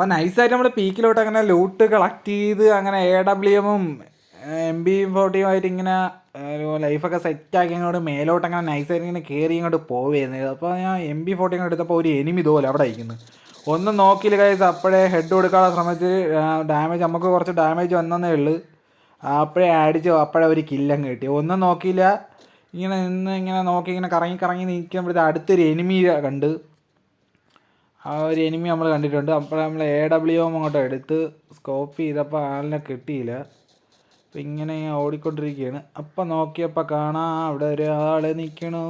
അപ്പം നൈസായിട്ട് നമ്മൾ പീക്കിലോട്ട് അങ്ങനെ ലൂട്ട് കളക്ട് ചെയ്ത് അങ്ങനെ എ ഡബ്ല്യു എമ്മും എം ബി ഫോർട്ടിയും ആയിട്ട് ഇങ്ങനെ ലൈഫൊക്കെ സെറ്റാക്കി അങ്ങോട്ട് മേലോട്ട് അങ്ങനെ നൈസായിട്ട് ഇങ്ങനെ കയറി ഇങ്ങോട്ട് പോവുകയായിരുന്നു അപ്പോൾ ഞാൻ എം ബി ഫോർട്ടി അങ്ങോട്ട് എടുത്തപ്പോൾ ഒരു എനിമി ഇതുപോലെ അവിടെ ഇരിക്കുന്നു. ഒന്നും നോക്കിയില്ല കൈസ് അപ്പോഴേ ഹെഡ് കൊടുക്കാനുള്ള ശ്രമിച്ച് ഡാമേജ് നമുക്ക് കുറച്ച് ഡാമേജ് വന്നതേ ഉള്ളൂ. അപ്പോഴേ അടിച്ചു അപ്പോഴേ ഒരു കില്ലം കിട്ടി. ഒന്നും നോക്കിയില്ല. ഇങ്ങനെ നിന്ന് ഇങ്ങനെ നോക്കി ഇങ്ങനെ കറങ്ങി കറങ്ങി നിൽക്കുമ്പോഴത്തെ അടുത്തൊരു എനിമി കണ്ട്. ആ ഒരു എനിമി നമ്മൾ കണ്ടിട്ടുണ്ട്. അപ്പോൾ നമ്മൾ എ ഡബ്ല്യു എം അങ്ങോട്ട് എടുത്ത് സ്കോപ്പ് ചെയ്തപ്പോൾ ആളിനെ കിട്ടിയില്ല. അപ്പം ഇങ്ങനെ ഓടിക്കൊണ്ടിരിക്കുകയാണ് അപ്പം നോക്കിയപ്പോൾ കാണാം അവിടെ ഒരാൾ നിൽക്കണു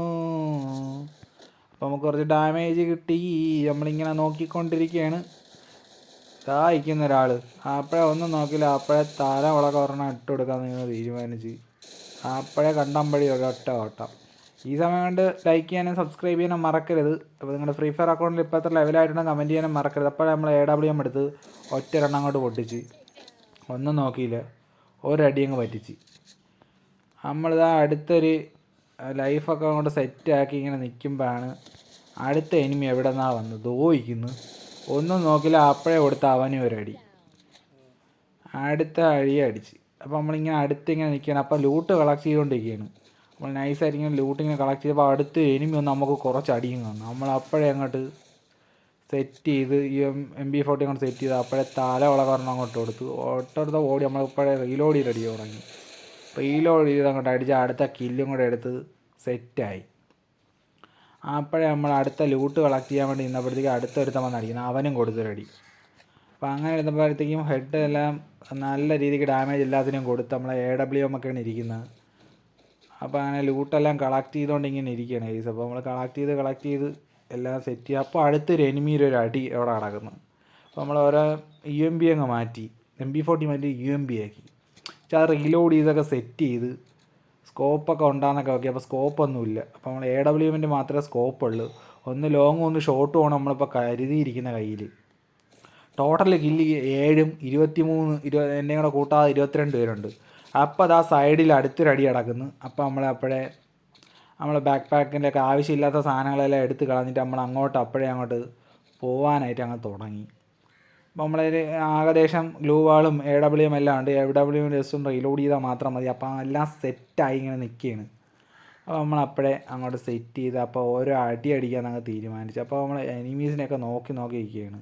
അപ്പം നമുക്ക് കുറച്ച് ഡാമേജ് കിട്ടി. നമ്മളിങ്ങനെ നോക്കിക്കൊണ്ടിരിക്കുകയാണ് തായിക്കുന്ന ഒരാൾ അപ്പോഴേ ഒന്നും നോക്കില്ല അപ്പോഴേ തല വളക്കെ ഒരെണ്ണം ഇട്ട് കൊടുക്കാൻ തീരുമാനിച്ച്. അപ്പോഴേ കണ്ടമ്പഴി ഒരൊറ്റ ഓട്ടം. ഈ സമയം കൊണ്ട് ലൈക്ക് ചെയ്യാനും സബ്സ്ക്രൈബ് ചെയ്യാനും മറക്കരുത്. അപ്പോൾ നിങ്ങളുടെ ഫ്രീ ഫയർ അക്കൗണ്ടിൽ ഇപ്പോൾ എത്ര ലെവലായിട്ടുണ്ടെങ്കിൽ കമന്റ് ചെയ്യാനും മറക്കരുത്. അപ്പോഴേ നമ്മൾ എ ഡബ്ല്യു എം എടുത്ത് ഒറ്റ എണ്ണം അങ്ങോട്ട് പൊട്ടിച്ച് ഒന്നും നോക്കിയില്ല. ഒരടി അങ്ങ് പറ്റിച്ച്. നമ്മളിതാ അടുത്തൊരു ലൈഫൊക്കെ അങ്ങോട്ട് സെറ്റാക്കി ഇങ്ങനെ നിൽക്കുമ്പോഴാണ് അടുത്ത എനിമി എവിടെ നിന്നാണ് വന്നത് ദോഹിക്കുന്നു ഒന്നും നോക്കില്ല അപ്പോഴേ കൊടുത്ത അവനും ഒരടി. അടുത്ത അഴിയെ അടിച്ച്. അപ്പോൾ നമ്മളിങ്ങനെ അടുത്ത് ഇങ്ങനെ നിൽക്കുകയാണ് അപ്പോൾ ലൂട്ട് കളക്ട് ചെയ്തുകൊണ്ടിരിക്കുകയാണ്. നൈസായിരിക്കും ഇങ്ങനെ ലൂട്ട് കളക്ട് ചെയ്തപ്പോൾ അടുത്ത് എനിമി ഒന്ന് നമുക്ക് കുറച്ച് അടിയും കാണും. നമ്മൾ അപ്പോഴേ അങ്ങോട്ട് സെറ്റ് ചെയ്ത് ഈ എം ബി ഫോർട്ടി അങ്ങോട്ട് സെറ്റ് ചെയ്ത് അപ്പോഴേ തല വളകരണം അങ്ങോട്ട് കൊടുത്തു. ഒട്ടടുത്ത ഓടി നമ്മൾ ഇപ്പോഴേ റീലോഡ് ചെയ്ത് അടി തുടങ്ങി. റീലോഡ് ചെയ്ത് അങ്ങോട്ട് അടിച്ച് അടുത്ത കില്ലും കൂടെ എടുത്ത് സെറ്റായി അപ്പോഴേ നമ്മൾ അടുത്ത ലൂട്ട് കളക്ട് ചെയ്യാൻ വേണ്ടി നിന്നപ്പോഴത്തേക്ക് അടുത്തൊരുത്തം വന്ന് അടിക്കുന്നത് അവനും കൊടുത്തൊരടി അപ്പോൾ അങ്ങനെ ഇരുന്നപ്പോഴത്തേക്കും ഹെഡ് എല്ലാം നല്ല രീതിക്ക് ഡാമേജ് എല്ലാത്തിനും കൊടുത്ത് നമ്മളെ എ ഡബ്ല്യു എം ഒക്കെയാണ് ഇരിക്കുന്നത്. അപ്പോൾ അങ്ങനെ ലൂട്ടെല്ലാം കളക്ട് ചെയ്തുകൊണ്ട് ഇങ്ങനെ ഇരിക്കുകയാണ് കേസ് അപ്പോൾ നമ്മൾ കളക്ട് ചെയ്ത് കളക്ട് ചെയ്ത് എല്ലാം സെറ്റ് ചെയ്യുക അപ്പോൾ അടുത്തൊരു എനിമിയുടെ ഒരു അടി അവിടെ നടക്കുന്നു. അപ്പോൾ നമ്മൾ ഓരോ യു എം ബി അങ്ങ് മാറ്റി. എം ബി ഫോർട്ടി മാറ്റി യു എം ബി ആക്കി. പക്ഷേ അത് റീലോഡ് ചെയ്തൊക്കെ സെറ്റ് ചെയ്ത് സ്കോപ്പൊക്കെ ഉണ്ടാകുന്നൊക്കെ നോക്കി. അപ്പോൾ സ്കോപ്പൊന്നുമില്ല അപ്പോൾ നമ്മൾ എ ഡബ്ല്യു എമ്മിന്റെ മാത്രമേ സ്കോപ്പുള്ളൂ ഒന്ന് ലോങ്ങും ഒന്ന് ഷോർട്ടും ആണ് നമ്മളിപ്പോൾ കരുതിയിരിക്കുന്ന കയ്യിൽ ടോട്ടൽ കില്ല് ഏഴും ഇരുപത്തി മൂന്ന് ഇരുപത് എന്നെ കൂടെ കൂട്ടാതെ ഇരുപത്തിരണ്ട് പേരുണ്ട്. അപ്പോൾ അത് ആ സൈഡിൽ അടുത്തൊരടി കിടക്കുന്നു അപ്പോൾ നമ്മൾ അപ്പോഴേ നമ്മൾ ബാക്ക് പാക്കിന്റെ ഒക്കെ ആവശ്യമില്ലാത്ത സാധനങ്ങളെല്ലാം എടുത്ത് കളഞ്ഞിട്ട് നമ്മൾ അങ്ങോട്ട് അപ്പോഴേ അങ്ങോട്ട് പോവാനായിട്ട് അങ്ങ് തുടങ്ങി. അപ്പോൾ നമ്മളെ ഏകദേശം ഗ്ലൂ വാളും എ ഡബ്ല്യു എല്ലാം ഉണ്ട്. എ ഡബ്ല്യു ജസ്റ്റ് റീലോഡ് ചെയ്താൽ മാത്രം മതി. അപ്പോൾ എല്ലാം സെറ്റായി ഇങ്ങനെ നിൽക്കുകയാണ് അപ്പോൾ നമ്മൾ അപ്പോഴേ അങ്ങോട്ട് സെറ്റ് ചെയ്ത് അപ്പോൾ ഓരോ അടി അടിക്കാൻ അങ്ങ് തീരുമാനിച്ചു. അപ്പോൾ നമ്മൾ എനിമീസിനെയൊക്കെ നോക്കി നോക്കി ഇരിക്കുകയാണ്.